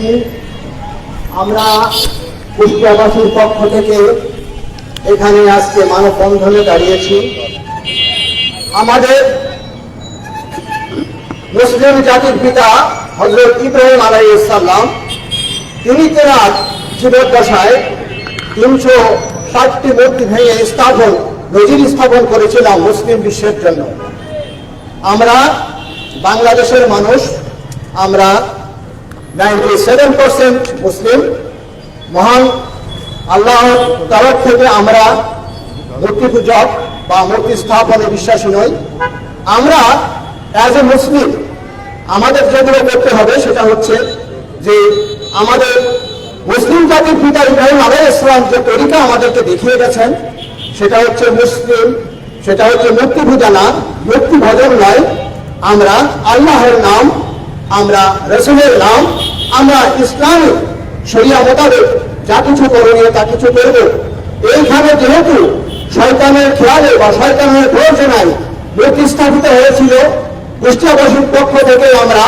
রহিম। আমরা কুষ্টিয়াবাসীর পক্ষ থেকে এখানে আজকে মানববন্ধনে দাঁড়িয়েছি আমাদের মুসলিম জাতির পিতা হজরত ইব্রাহিম আলাইসাল্লাম তিনি তেনার জীবদ্দশায় তিনশো ষাটটি মূর্তি ভেঙে স্থাপন, নজির স্থাপন করেছিলাম মুসলিম বিশ্বের জন্য আমরা বাংলাদেশের মানুষ, আমরা নাইনটি সেভেন পার্সেন্ট মুসলিম। মহান আল্লাহর তরফ থেকে আমরা মূর্তি পূজক বা মূর্তি স্থাপনে বিশ্বাসী নই। আমরা অ্যাজ এ মুসলিম, আমাদের যেগুলো করতে হবে সেটা হচ্ছে যে আমাদের মুসলিম জাতির পিতা ইব্রাহিম আলাই ইসলাম যে তরিকা আমাদেরকে দেখিয়ে গেছেন, সেটা হচ্ছে মুসলিম, সেটা হচ্ছে মূর্তি পূজা না মূর্তি ভজন নয়। আমরা আল্লাহর নাম আমরা রসুলের নাম, আমরা ইসলামিক শরিয়া মোতাবেক যা কিছু করণীয় তা কিছু করব। এইখানে যেহেতু শয়তানের খেয়ালে বা শয়তানের প্রয়োজনায় মূর্তি স্থাপিত হয়েছিল কুষ্টিয়াবাসীর পক্ষ থেকে আমরা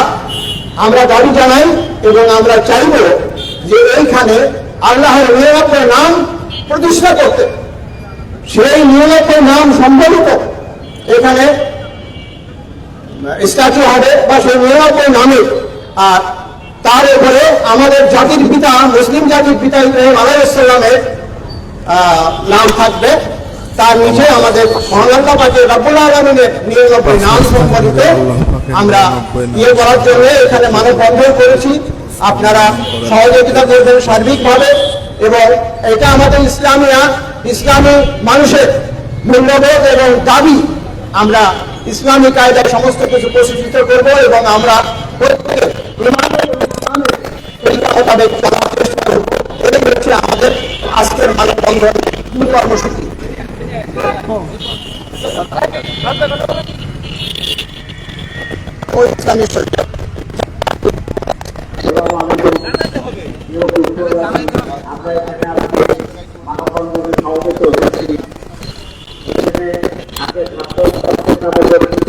আমরা দাবি জানাই এবং আমরা চাইব যে এইখানে আল্লাহর নিরাপদ নাম প্রতিষ্ঠা করতে। সেই নিরাপদ নাম সম্বলিত। এখানে স্ট্যাচু হবে বা সেই নামে। আর তার উপরে আমাদের জাতির পিতা, মুসলিম জাতির পিতা ইব্রাহিম আলাইসাল্লামের নাম থাকবে। তার নিচে আমাদের মহানন্দা পাকে রব্বুল আলমিনের নিরানব্বই নাম সম্পর্কিত আমরা ইয়ে করার জন্য এখানে মানব বন্ধন করেছি। আপনারা সহযোগিতা করবেন সার্বিকভাবে এবং এটা আমাদের ইসলামিয়া ইসলামী মানুষের মূল্যবোধ এবং দাবি। আমরা ইসলামী কায়দায় সমস্ত কিছু প্রশিক্ষিত করব এবং আমরা আমাদের আজকের মানববন্ধন মূল কর্মসূচি। এবং আমাদের প্রিয় বন্ধুরা, আমরা এখানে আজকে মানববন্ধনে সমবেত হয়েছি এখানে আগে ছাত্র দপ্তর নামে পরিচিত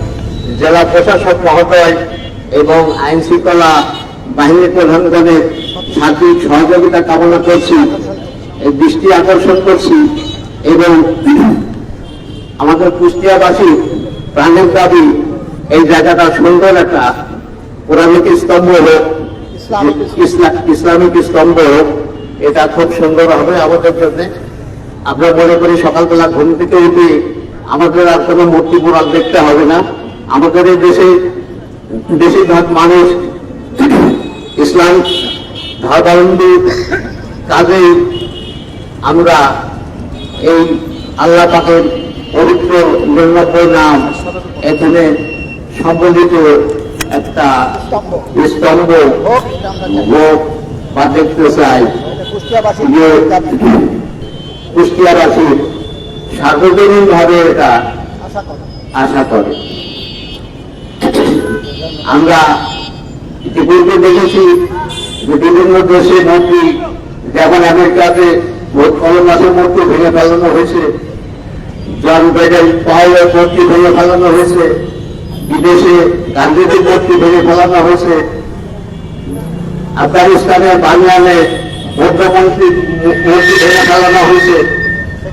জেলা প্রশাসক মহোদয় এবং আইন শৃঙ্খলা বাহিনীর প্রধানগণের সার্বিক সহযোগিতা কামনা করছি দৃষ্টি আকর্ষণ করছি এবং আমাদের কুষ্টিয়াবাসী প্রাণের দাবি, এই জায়গাটা সুন্দর একটা পুরাণিক স্তম্ভ হোক ইসলামিক স্তম্ভ হোক, এটা খুব সুন্দর হবে আমাদের জন্য। আমরা মনে করি সকালবেলা ঘুম থেকে উঠে আমাদের আর কোনো মূর্তি পুরাণ দেখতে হবে না। আমাদের এই দেশে বেশিরভাগ মানুষ ইসলাম ধর্মাবলম্বী। কাজেই আমরা এই আল্লাহ পাকের পবিত্র নিরানব্বই নাম এখানে সম্বন্ধিত একটা স্তম্ভ বা দেখতে চাই। যে কুষ্টিয়াবাসী সার্বজনীন ভাবে এটা আশা করে। আমরা ইতিপূর্বে দেখেছি যে বিভিন্ন দেশে মূর্তি যেমন আমেরিকাতে ভোট কলম মাসের মূর্তি ভেঙে ফেলানো হয়েছে, জন বেডেন পাওয়ারের মূর্তি ভেঙে ফেলানো হয়েছে, বিদেশে গান্ধীজির মূর্তি ভেঙে ফেলানো হয়েছে। আফগানিস্তানের বানিয়ানে বৌদ্ধমন্ত্রী মূর্তি ভেঙে ফেলানো হয়েছে।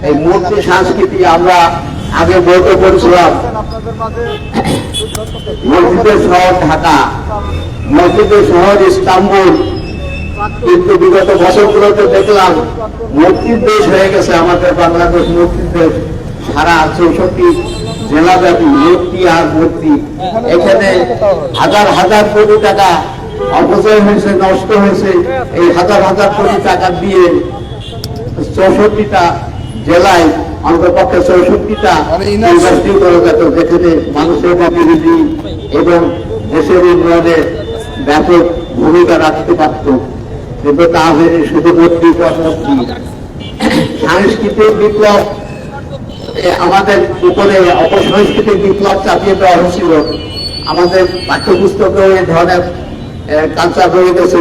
এই মূর্তি সংস্কৃতি আমরা আগে বলতে করেছিলাম মসজিদের শহর ঢাকা মসজিদের শহর ইস্তাম্বুল, কিন্তু বিগত বছরগুলোতে দেখলাম মূর্তির দেশ হয়ে গেছে আমাদের বাংলাদেশ মূর্তির দেশ সারা চৌষট্টি জেলাব্যাপী মূর্তি আর মূর্তি। এখানে হাজার হাজার কোটি টাকা অপচয় হয়েছে, নষ্ট হয়েছে। এই হাজার হাজার কোটি টাকা দিয়ে চৌষট্টিটা জেলায় অন্তপক্ষে চৌষট্টিটা ইউনিভার্সিটি করা যেত যেখানে মানুষের অভিবৃদ্ধি এবং দেশের উন্নয়নে ব্যাপক ভূমিকা রাখতে পারত। কিন্তু তা হয়নি শুধু কর্মূর্তি সাংস্কৃতিক বিপ্লব এ, আমাদের উপরে অপসংস্কৃতিক বিপ্লব চাপিয়ে দেওয়া হয়েছিল। আমাদের পাঠ্যপুস্তকেও এই ধরনের কালচার রয়ে গেছে।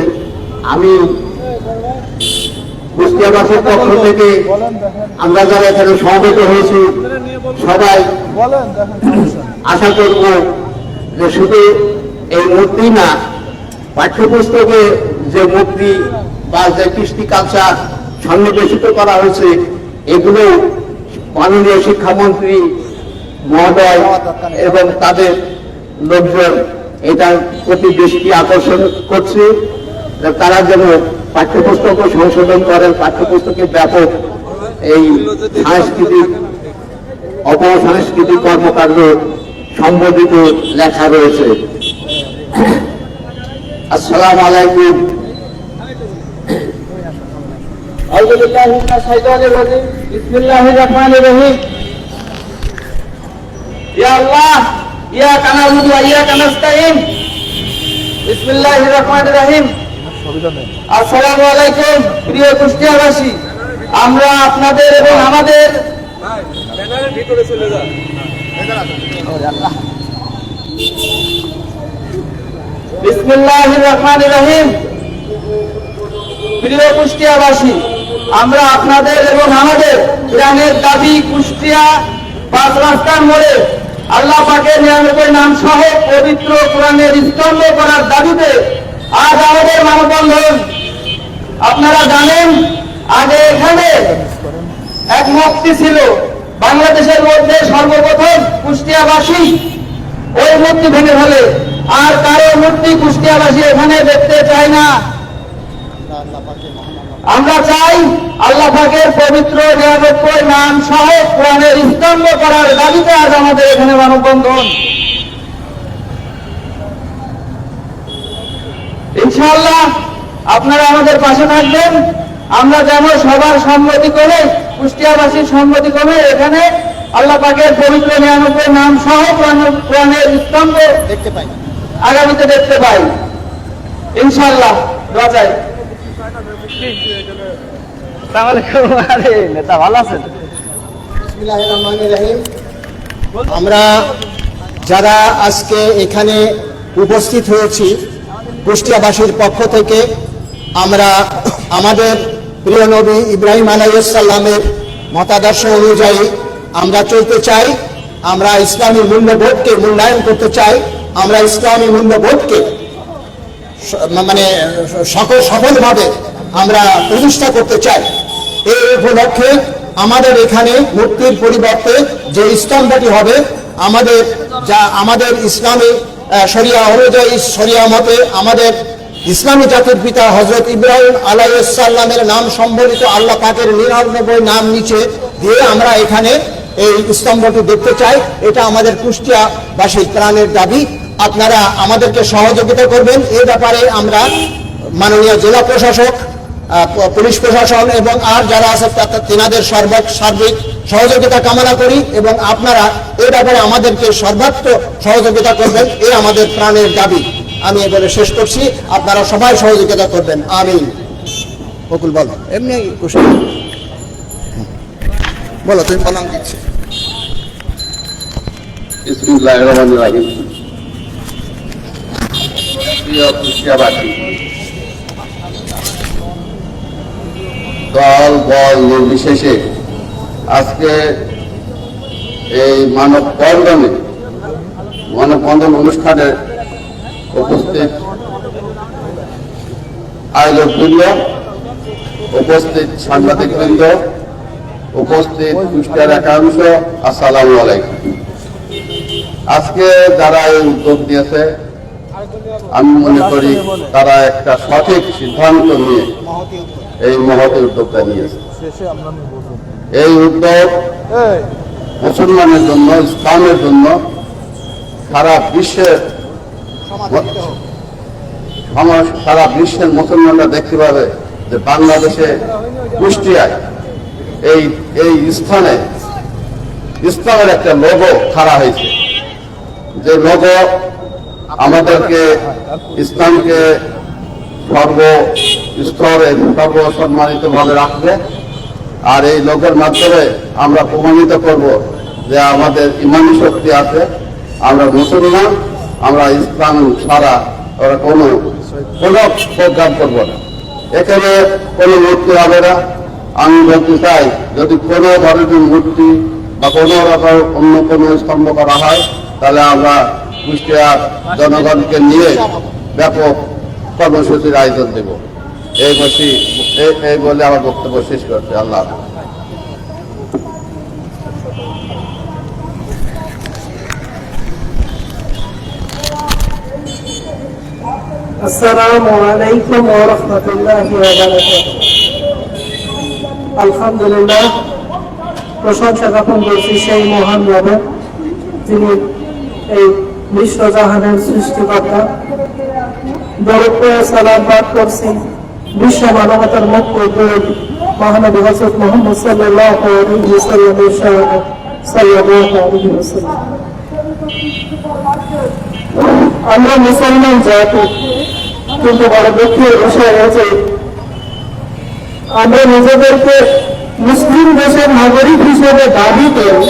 আমি কুষ্টিয়াবাসীর পক্ষ থেকে আমরা যারা এখানে সমবেত হয়েছি, সবাই আশা করব যে শুধু এই মূর্তি না, পাঠ্যপুস্তকে যে মূর্তি বা যে কৃষ্টি কালচার সন্নিবেশিত করা হয়েছে, এগুলো মাননীয় শিক্ষামন্ত্রী মহোদয় এবং তাদের লোকজন এটার প্রতি দৃষ্টি আকর্ষণ করছে তারা যেন পাঠ্যপুস্তক সংশোধন করেন পাঠ্যপুস্তকে ব্যাপক এই সাংস্কৃতিক অপসাংস্কৃতিক কর্মকাণ্ড সম্বন্ধিত লেখা রয়েছে। আসসালাম আলাইকুম। রহিম আসসালামু আলাইকুম, প্রিয় কুষ্টিয়াবাসী। আমরা আপনাদের এবং আমাদের বিসমিল্লাহির রহিম। প্রিয় কুষ্টিয়াবাসী, আমরা আপনাদের এবং আমাদের গ্রামের দাবি কুষ্টিয়া পাঁচ রাস্তার মোড়ে আল্লাহ পাকের নিরানব্বই নাম সহ পবিত্র কোরআনের স্তম্ভ করার দাবিতে আজ আমাদের মানববন্ধন। আপনারা জানেন, আগে এখানে এক মুক্তি ছিল, বাংলাদেশের মধ্যে সর্বপ্রথম কুষ্টিয়াবাসী ওই মূর্তি ভেঙে ফেলে। আর কারও মূর্তি কুষ্টিয়াবাসী এখানে দেখতে চায় না। আমরা চাই আল্লাহ পবিত্র নিরানব্বই নাম সহ কোরআনের স্তম্ভ করার দাবিতে আজ আমাদের এখানে মানববন্ধন। ইনশাআল্লাহ আপনারা আমাদের পাশে থাকবেন। আমরা যেন সবার সম্মতি করে কুষ্টিয়াবাসীর সম্মতি করে এখানে আল্লাহ পাকের পবিত্র নিরানব্বই নাম সহ কোরআনের স্তম্ভ দেখতে পাই। আগামীতে দেখতে পাই। ইনশাআল্লাহ দোয়া চাই। বিসমিল্লাহির রহমানির রহিম। আমরা যারা আজকে এখানে উপস্থিত হয়েছি কুষ্টিয়াবাসীর পক্ষ থেকে আমরা আমাদের প্রিয় নবী ইব্রাহিম আলাইসাল্লামের মতাদর্শ অনুযায়ী আমরা চলতে চাই, আমরা ইসলামী মূল্যবোধকে মূল্যায়ন করতে চাই, আমরা ইসলামী মূল্যবোধকে মানে সকল সফলভাবে আমরা প্রতিষ্ঠা করতে চাই। এই উপলক্ষে আমাদের এখানে মূর্তির পরিবর্তে যে স্তম্ভটি হবে, আমাদের যা, আমাদের ইসলামী শরিয়া অনুযায়ী, শরিয়া মতে আমাদের ইসলামী জাতির পিতা হজরত ইব্রাহিম আলাইসাল্লামের নাম সম্বলিত আল্লাহ পাকের নিরানব্বই নাম নিচে দিয়ে আমরা এখানে এই স্তম্ভটি দেখতে চাই। এটা আমাদের কুষ্টিয়াবাসীর প্রাণের দাবি। আপনারা আমাদেরকে সহযোগিতা করবেন। এ ব্যাপারে আমরা মাননীয় জেলা প্রশাসক পুলিশ প্রশাসন এবং আর যারা আছে তেনাদের সর্বাক সার্বিক সহযোগিতা কামনা করি এবং আপনারা এ ব্যাপারে আমাদেরকে সর্বাত্মক সহযোগিতা করবেন এই আমাদের প্রাণের দাবি। আমি এবারে শেষ করছি। আপনারা সবাই সহযোগিতা করবেন। আমিন। বকুল বলো। এমনি কুশল বলো তুমি প্রণাম দিচ্ছি। বিসমিল্লাহির রহমানির রহিম। প্রিয় দল, বল নির্বিশেষে আজকে এই মানব বন্ধনে মানববন্ধন অনুষ্ঠানে উপস্থিত আয়োজকবৃন্দ, উপস্থিত সাংবাদিকবৃন্দ, উপস্থিত কুষ্টিয়ার একাংশ, আসসালামু আলাইকুম। আজকে যারা এই উদ্যোগ নিয়েছে, আমি মনে করি তারা একটা সঠিক সিদ্ধান্ত নিয়ে এই মহতি উদ্যোগটা নিয়েছে এই উদ্যোগ মুসলমানের জন্য ইসলামের জন্য সারা বিশ্বের সারা বিশ্বের মুসলমানরা দেখতে পাবে যে বাংলাদেশে কুষ্টিয়ায় এই এই স্থানে ইসলামের একটা লোগো খাড়া হয়েছে। যে লোগো আমাদেরকে ইসলামকে সর্ব স্তরে সর্বসম্মানিত ভাবে রাখবে। আর এই লোকের মাধ্যমে আমরা প্রমাণিত করব যে আমাদের ইমানি শক্তি আছে। আমরা মুসলমান, আমরা ইসলাম ছাড়া ওরা কোনো কোনো প্রোগ্রাম করব না। এখানে কোনো মূর্তি হবে না। আমি বলতে চাই, যদি কোনো ধরনের মূর্তি বা কোনো রকম অন্য কোনো স্তম্ভ করা হয়, তাহলে আমরা কুষ্টিয়ার জনগণকে নিয়ে ব্যাপক কর্মসূচির আয়োজন দেব এই বসি এই- এই বলে আমার বক্তব্য শেষ করছে আল্লাহ হাফেজ। السلام عليكم ورحمة الله وبركاته আলহামদুলিল্লাহ প্রশংসা জ্ঞাপন করছি সেই মহান রবের যিনি এই বিশ্বজাহানের সৃষ্টিকর্তা দরুদ সালাম পাঠ করছি। বিশ্ব মানবতার মুখ্য উদ্যোগ মহানবী হজরত মোহাম্মদ সাল্লাহ আলাইহি ওয়াসাল্লামের শাহাদাত সাল্লাল্লাহু আলাইহি ওয়াসাল্লাম। আমরা মুসলমান জাতি, কিন্তু বড় দুঃখের বিষয় হচ্ছে, আমরা নিজেদেরকে মুসলিম দেশের নাগরিক হিসেবে দাবি করি।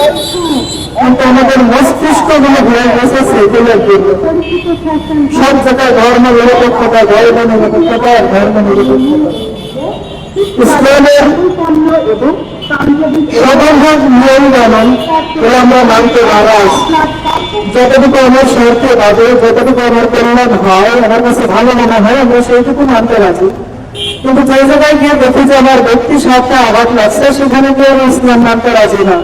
কিন্তু আমাদের মস্তিষ্কগুলো হয়ে গেছে সেগুলোর জন্য সব জায়গায় ধর্ম নিরপেক্ষতা ধর্ম নিরপেক্ষতা ধর্ম নিরপেক্ষতা। আমরা মানতে নারাজ। যতটুকু আমার স্বার্থে বাজে, যতটুকু আমার কল্যাণ হয়, আমার কাছে ভালো মনে হয়, আমরা সেইটুকু মানতে রাজি। কিন্তু যে জায়গায় গিয়ে দেখি যে আমার ব্যক্তি স্বার্থে আঘাত লাগছে, সেখানে আমি ইসলাম মানতে রাজি না।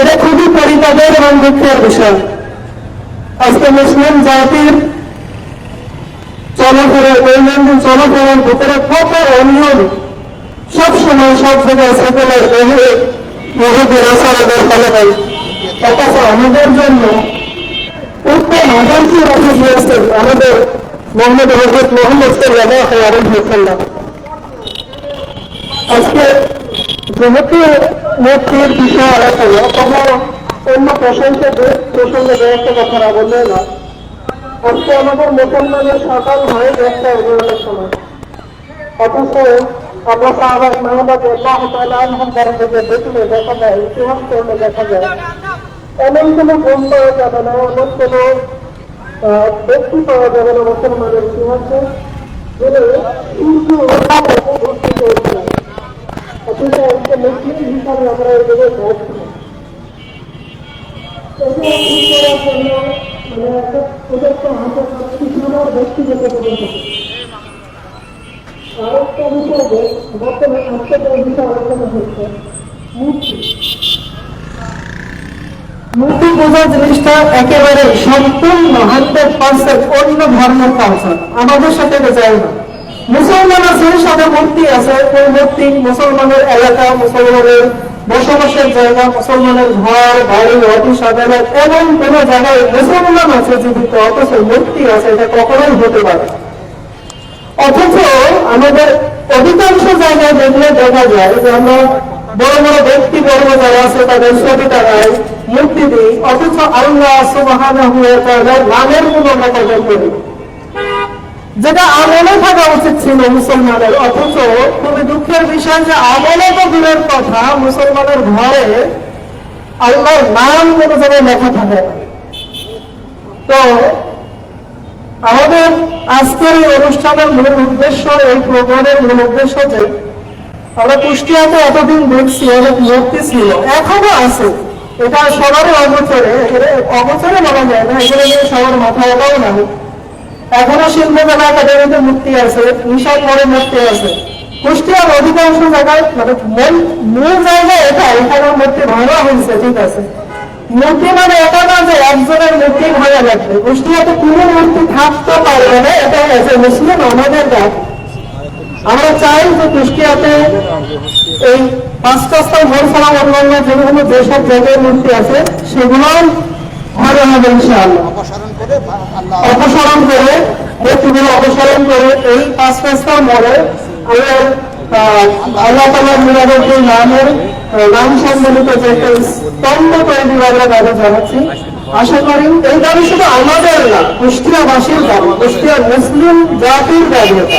এটা খুবই পরিতাপের এবং দুঃখের বিষয়। আজকে মুসলিম জাতির চলাফেরা, দৈনন্দিন চলাফেরার ভিতরে কত অনিয়ম, সব সময় সব জায়গায় সেকুলার বহু বহুদের আচারণের ফলে হয়। অথচ আমাদের জন্য উত্তম আদর্শ রেখে দিয়েছেন আমাদের মোহাম্মদ হজরত মোহাম্মদ সাল্লাহ আলহাম আজকে যেহেতু মূর্তির বিষয় আলোচনা কোনো অন্য প্রসঙ্গে প্রসঙ্গে একটা কথা বললে না আজকে আমাদের মুসলমানের সকাল হয় একটা অভিযোগের সময়। অথচ আমরা সাহাবাদ মাহমদ আল্লাহ আনহুম থেকে দেখা যায়, ইতিহাস করলে দেখা যায়, এমন কোনো গুণ পাওয়া যাবে না, এমন কোনো ব্যক্তি পাওয়া যাবে না মুসলমানের ইতিহাসে, যিনি সূর্য মানে একটা বিষয় বিষয় মূর্তি। মূর্তি পূজা জিনিসটা একেবারে সম্পূর্ণ হান্ড্রেড পার্সেন্ট অন্য ধর্মের কালচার আমাদের সাথে যায় না। মুসলমান আছে সাথে মূর্তি আছে ওই মূর্তি মুসলমানের এলাকা, মুসলমানের বসবাসের জায়গা, মুসলমানের ঘর, বাড়ি, অফিস, আদালত এমন কোন জায়গায় মুসলমান আছে, জীবিত, অথচ মূর্তি আছে, এটা কখনোই হতে পারে অথচ আমাদের অধিকাংশ জায়গায় দেখলে দেখা যায় যে আমরা বড় বড় ব্যক্তি বর্গ যারা আছে, তাদের ছবি টাকায় মূর্তি দিই, অথচ আল্লাহ তাআলার নামের কোনো আমরা করি না। যেটা আমলে থাকা উচিত ছিল মুসলমানের। অথচ খুবই দুঃখের বিষয় যে আমলে তো দূরের কথা, মুসলমানের ঘরে আল্লাহর নাম কোনো জায়গায় লেখা থাকে। তো আমাদের আজকের এই অনুষ্ঠানের মূল উদ্দেশ্য, এই প্রোগ্রামের মূল উদ্দেশ্য যে, আমরা কুষ্টিয়াতে এতদিন দেখছি, অনেক মূর্তি ছিল, এখনও আছে। এটা সবারই অগোচরে অগোচরে বলা যায় না এখানে সবার মাথায় এটাও না এখনও শিল্পকলা একাডেমিতে মূর্তি আছে নিশান মোড়ে মূর্তি আছে। কুষ্টিয়ার অধিকাংশ জায়গায় মানে মূল মূল জায়গা এটা, এখানে মূর্তি ভাঙা হয়েছে, ঠিক আছে। মূর্তি মানে এটা না যে একজনের মূর্তি ভাঙা লাগবে। কুষ্টিয়াতে কোনো মূর্তি থাকতে পারবে না এটা আছে। মুসলিম আমাদের দাবি আমরা চাই যে কুষ্টিয়াতে এই পাঁচটা স্থান ছাড়া অন্যান্য যেগুলো যেসব জায়গায় মূর্তি আছে সেগুলো ভালো হবে ইনশাআল্লাহ। অপসারণ করে অপসারণ করে মূর্তিগুলো অপসারণ করে এই পাঁচ পাঁচটা মরে আল্লাহ তালার নিরাপত্তি নামের আহ, নাম সম্বলিত যে একটা স্তম্ভ তৈরি করার দাবি জানাচ্ছি আশা করি এই দাবি শুধু আমাদের না কুষ্টিয়াবাসীর দাবি কুষ্টিয়ার মুসলিম জাতির দাবি এটা।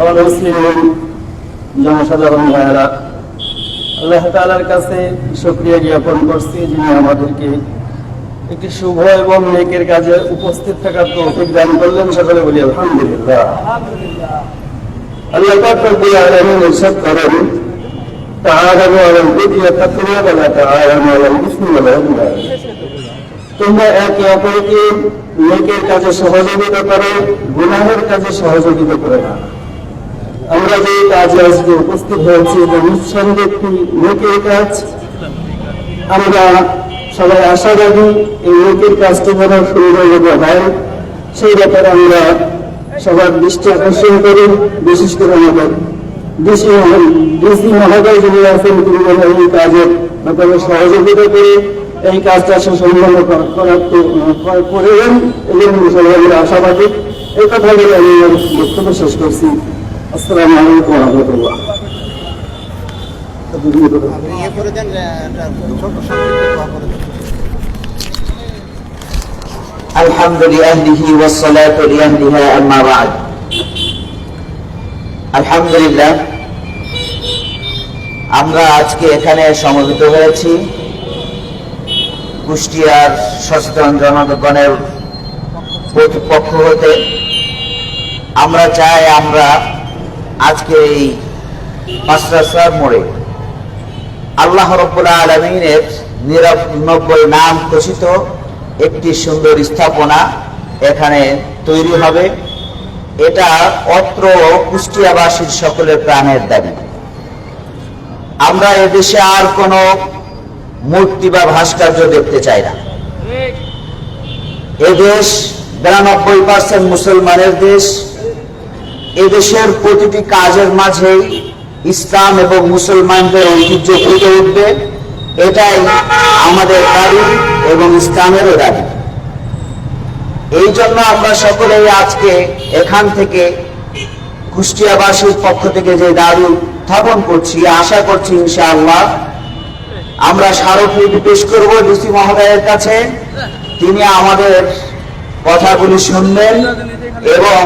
আমার মুসলিম জনসাধারণ ভাইয়েরা আল্লাহ তাআলার কাছে শুকরিয়া জ্ঞাপন করছি যিনি আমাদেরকে একটি শুভ এবং নেকের কাজে উপস্থিত থাকার তৌফিক দান করলেন। সকলে বলি আলহামদুলিল্লাহ। আল্লাহ পাক রব্বুল আলামিন ইরশাদ করেন তাআলামু আলাল বিররি ওয়াত তাকওয়া ওয়া লা তাআলামু আলাল ইসমি ওয়াল উদওয়ান তোমরা একে অপরকে নেকের কাজে সহযোগিতা করো গুনাহের কাজে সহযোগিতা করে না। আমরা যে কাজে আজকে উপস্থিত হয়েছি এটা নিঃসন্দেহে একটি নেকের কাজ, আমরা সবাই আশাবাদী এই নেকের কাজটি যেন সুন্দরভাবে হয় সেই ব্যাপারে আমরা সবার দৃষ্টি আকর্ষণ করি, বিশেষ করে আমাদের ডিসি ডিসি মহোদয় যিনি আছেন, তিনি এই কাজের ব্যাপারে সহযোগিতা করে এই কাজটা সুসম্পন্ন করা- করার করা- এবং সবাই আমরা আশাবাদী। এই কথা বলে আমি বক্তব্য শেষ করছি। আসসালামু আলাইকুম রহমতুল্লাহ আপনি ইয়ে করে দেন যে একটা ছোট সংক্ষিপ্ত দোয়া করে দেন الحمد لأهله والصلاة لأهلها أما بعد আলহামদুলিল্লাহ আমরা আজকে এখানে সমবেত হয়েছি কুষ্টিয়ার সচেতন জনগণের পক্ষ হতে আমরা চাই আমরা আজকে এই পাঁচরাস্তার মোড়ে আল্লাহ রব্বুল আলমিনের নিরানব্বই নাম ঘোষিত একটি সুন্দর স্থাপনা এখানে তৈরি হবে। এটা অত্র কুষ্টিয়াবাসীর সকলের প্রাণের দাবি। আমরা এদেশে আর কোনো মূর্তি বা ভাস্কর্য দেখতে চাই না। এদেশ বিরানব্বই পার্সেন্ট মুসলমানের দেশ। এদেশের প্রতিটি কাজের মাঝেই ইসলাম এবং মুসলমানদের ঐতিহ্য ফুটে উঠবে। এটাই আমাদের দাবি এবং ইসলামেরও দাবি। এই জন্য আমরা সকলেই আজকে এখান থেকে কুষ্টিয়াবাসীর পক্ষ থেকে যে দাবি উত্থাপন করছি, আশা করছি ইনশাআল্লাহ আমরা স্মারকলিপি পেশ করব ডিসি মহোদয়ের কাছে। তিনি আমাদের কথাগুলি শুনবেন এবং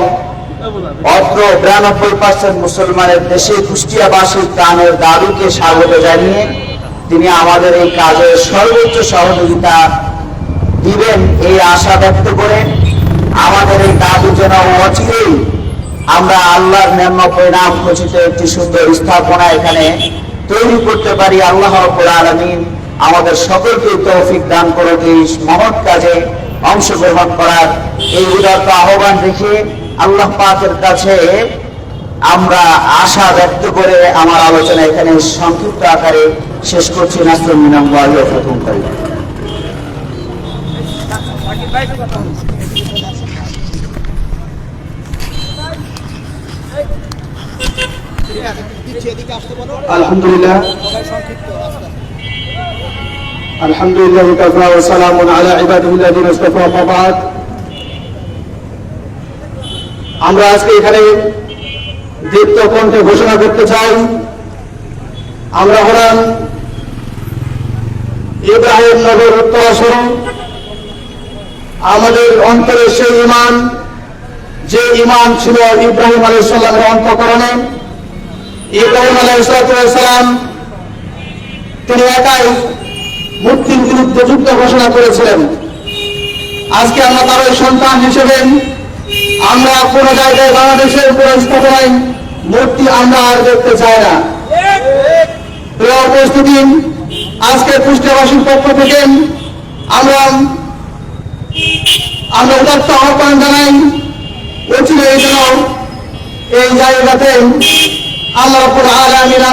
অত্র বিরানব্বই পার্সেন্ট মুসলমানের দেশে কুষ্টিয়াবাসীর প্রাণের দাবিকে স্বাগত জানিয়ে তিনি আমাদের এই কাজে সর্বোচ্চ সহযোগিতা দিবেন এই আশা ব্যক্ত আমাদের এই দাবি যেন অচিরেই আমরা আল্লাহর নাম খচিত একটি সুন্দর স্থাপনা এখানে তৈরি করতে পারি। আল্লাহ আলামিন আমাদের সকলকে তৌফিক দান এই মহৎ কাজে অংশগ্রহণ করার এই উদারত আহ্বান রেখে আল্লাহ পাকের কাছে আমরা আশা ব্যক্ত করে আমার আলোচনা এখানে সংক্ষিপ্ত আকারে শেষ করছি। নাসরুল আলহামদুলিল্লাহ। আলহামদুলিল্লাহ আমরা আজকে এখানে দীপ্ত কণ্ঠে ঘোষণা করতে চাই। আমরা হলাম ইব্রাহিম নগর উত্তরাসন আমাদের অন্তরে সেই ইমান, যে ইমান ছিল ইব্রাহিম আলী সাল্লামের অন্তকরণে। ইব্রাহিম আলাইসালাম তিনি একাই মূর্তির বিরুদ্ধে যুদ্ধ ঘোষণা করেছিলেন। আজকে আমরা তারই সন্তান হিসেবে আমরা কোন জায়গায় বাংলাদেশের কোন স্থাপনায় মূর্তি আমরা আর দেখতে চাই না। প্রিয় উপস্থিতি, আজকে কুষ্টিয়াবাসীর পক্ষ থেকে আমরা আমরা উদাত্ত আহ্বান জানাই উচিত এই জন্য এই জায়গাতে আল্লাহ আলামিনা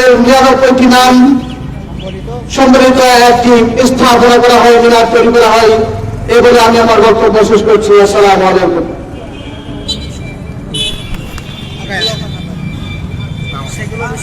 এর নিরানব্বইটি নাম সম্মিলিত একটি স্থাপনা করা হয়, মিনার তৈরি করা হয়। এই বলে আমি আমার বক্তব্য শেষ করছি। আসসালামু আলাইকুম।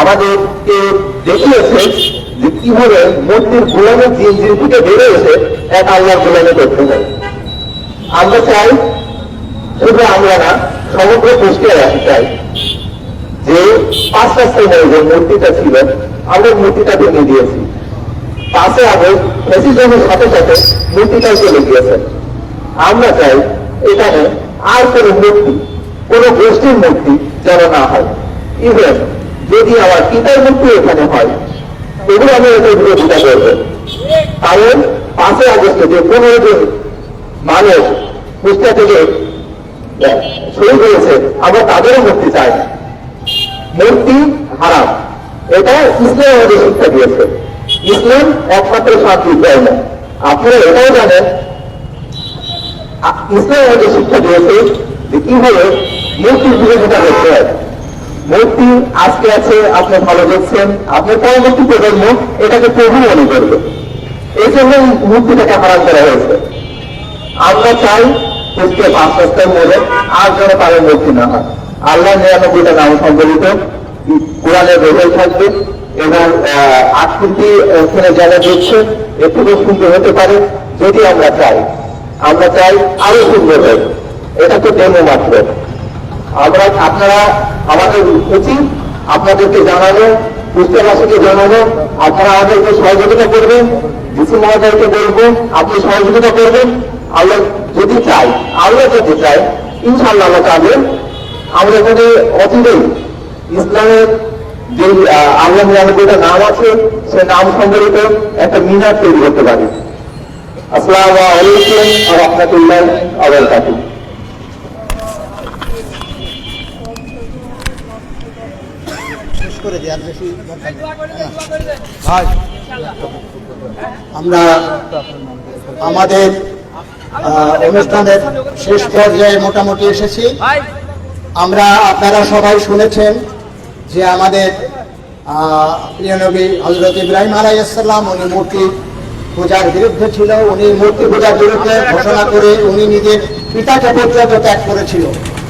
আমাদেরকে দেখিয়েছে যে কীভাবে গোলামের জিনজির থেকে বেড়ে এসে এক আল্লাহর গোলামে করতে হয় আমরা চাই, শুধু আমরা না, সমগ্র কুষ্টিয়া রাখি চাই যে পাঁচ রাস্তায় যে মূর্তিটা ছিল, আমরা মূর্তিটা ভেঙে দিয়েছি। পাশে আগে ফেসিজমের সাথে সাথে মূর্তিটাও চলে গিয়েছে। আমরা চাই এখানে আর কোনো মূর্তি, কোনো গোষ্ঠীর মূর্তি যেন না হয়। ইভেন যদি আমার পিতার মূর্তি এখানে হয়, এগুলো আমি এদের বিরোধিতা করব। কারণ পাঁচই আগস্টে যে পনেরো জন মানুষ কুষ্টিয়া থেকে শহীদ হয়েছে আমরা তাদেরও মুক্তি চাই না মূর্তি হারাম। এটা ইসলাম আমাদের শিক্ষা দিয়েছে। ইসলাম একমাত্র শান্তি দেয় না আপনারা এটাও জানেন। ইসলাম আমাদের শিক্ষা দিয়েছে যে কীভাবে মূর্তির বিরোধিতা করতে হয়। মূর্তি আজকে আছে, আপনি ভালো দেখছেন আপনার পরবর্তী প্রজন্ম এটাকে প্রভু মনে করবে। এই জন্য মূর্তিটাকে হারাম করা হয়েছে। আমরা চাই কুষ্টিয়া পাঁচ রাস্তার মোড়ে আর যেন কারও মূর্তি না হয়। আল্লাহ নিরানব্বইটা নাম সম্বলিত কোরআনের রেজাল থাকবে এবং আকৃতি ওখানে যারা দেখছে একটু সুন্দর হতে পারে যদি আমরা চাই। আমরা চাই আরও সুন্দর হোক। এটা তো ডেমো মাত্র। আমরা আপনারা আমাদের উচিত আপনাদেরকে জানানো কুষ্টিয়াবাসীকে জানানো, আপনারা আমাদেরকে সহযোগিতা করবেন ডিসি মহোদয়কে বলব, আপনি সহযোগিতা করবেন, আল্লাহ যদি চাই আল্লাহ যদি চাই ইনশাল্লাহ আল্লাহ চাবেন আমরা এখানে অচিরেই ইসলামের যে আল্লাহ নিরানব্বইটা নাম আছে, সে নাম সম্বলিত একটা মিনার তৈরি করতে পারি। আসসালামু আলাইকুম রহমতুল্লাহ আবরকাতুহ আমরা আমাদের অনুষ্ঠানের শেষ পর্যায়ে মোটামুটি এসেছি। আমরা আপনারা সবাই শুনেছেন যে আমাদের আহ, প্রিয় নবী হজরত ইব্রাহিম আলাইসাল্লাম উনি মূর্তি পূজার বিরুদ্ধে ছিল। উনি মূর্তি পূজার বিরুদ্ধে ঘোষণা করে উনি নিজের পিতাকে পর্যন্ত ত্যাগ করেছিল।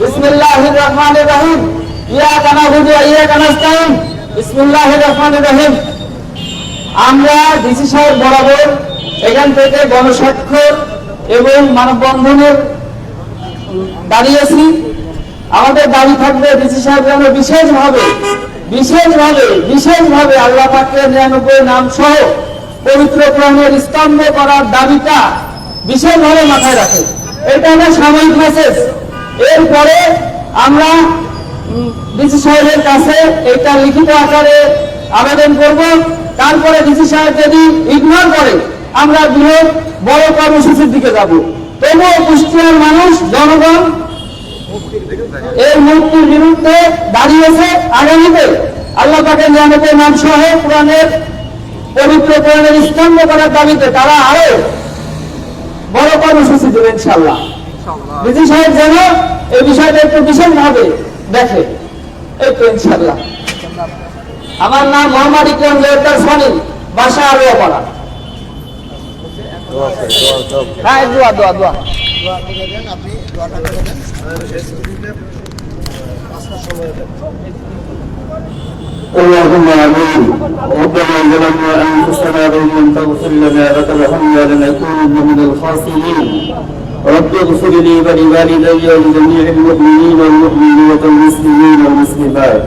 বিসমিল্লাহির রহমানির রহিম। ইয়াকা নাবুদু ওয়া ইয়াকা নাস্তাইন বিসমিল্লাহির রহমানির রহিম। আমরা ডিসি সাহেব বরাবর এখান থেকে গণস্বাক্ষর এবং মানববন্ধনের দাঁড়িয়েছি। আমাদের দাবি থাকবে ডিসি সাহেব যেন বিশেষভাবে বিশেষভাবে বিশেষভাবে আল্লাহ পাকের নিরানব্বই নাম সহ পবিত্র প্রাণের স্তম্ভ করার দাবিটা বিশেষভাবে মাথায় রাখে। এটা আমার সাময়িক মেসেজ এরপরে আমরা ডিসি সাহেবের কাছে এটা লিখিত আকারে আবেদন করব। তারপরে ডিসি সাহেব যদি ইগনোর করে, আমরা বৃহৎ বড় কর্মসূচির দিকে যাব। তবুও কুষ্টিয়ার মানুষ, জনগণ এই মূর্তির বিরুদ্ধে দাঁড়িয়েছে আগামীতে। আল্লাহ পাকের নিয়ামতের নাম সহ কোরআনের পবিত্র কোরআনের স্তম্ভ করার দাবিতে তারা আরও বড় কর্মসূচি দেবে ইনশাল্লাহ বিজি সাহেব যেন এই বিষয়টা একটু বিশেষভাবে দেখে এই তো ইনশাল্লাহ আমার নাম মোহাম্মদ ইকরাম জয়দার সনি বাসা আলোয়াপাড়া হ্যাঁ দোয়া দোয়া দোয়া اللهم امين ربنا ظلمنا انفسنا وان لم تغفر لنا وترحمنا لنكونن من الخاسرين رب اغفر لي ولوالدي ولجميع المؤمنين والمؤمنات والمسلمين والمسلمات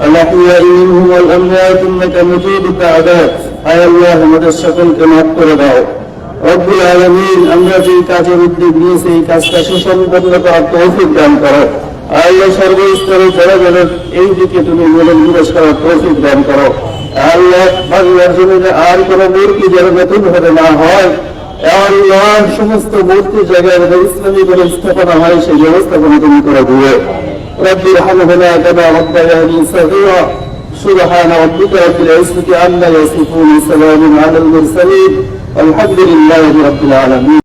الاحياء منهم والاموات انك مجيب الدعوات اي الله আমাদের সকলকে মাফ করে দাও রব্বুল আলমিন আমরা যে কাজের উদ্যোগ নিয়ে সেই কাজটা সুসম্পন্ন করার তৌফিক দান করো আল্লাহ সর্বস্তরে যারা যেন এই দিকে তুমি মনের নিবেশ করার তৌফিক দান করো আল্লাহ বাংলার জমিনে আর কোন মূর্তি যেন নতুন ভাবে না হয় আল্লাহ সমস্ত মূর্তি জায়গায় যেন ইসলামী করে স্থাপনা হয় সেই ব্যবস্থাপনা তুমি করে দিবে ربي ارحمهما كما ربياني صغيرا سبحان ربك رب العزة عما يصفون سلام على المرسلين الحمد لله رب العالمين